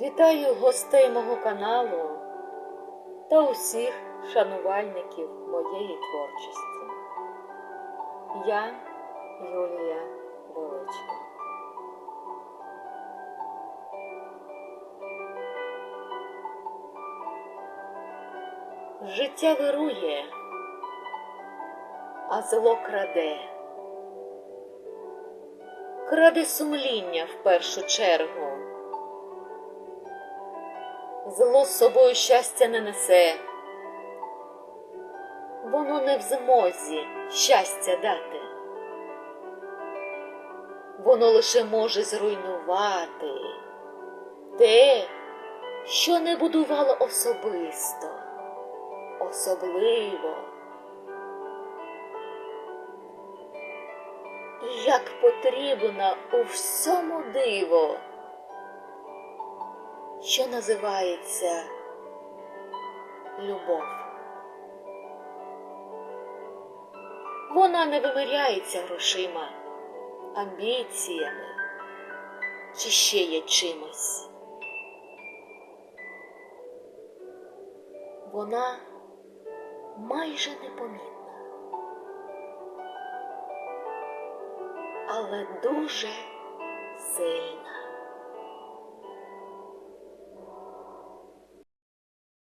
Вітаю гостей мого каналу та усіх шанувальників моєї творчості. Я Юлія Величко. Життя вирує, а зло краде. Краде сумління в першу чергу. Зло з собою щастя не несе, воно не в змозі щастя дати, воно лише може зруйнувати те, що не будувало особисто, особливо. Як потрібно у всьому диво що називається любов. Вона не вимиряється грошима, амбіціями чи ще є чимось. Вона майже непомітна, але дуже сильна.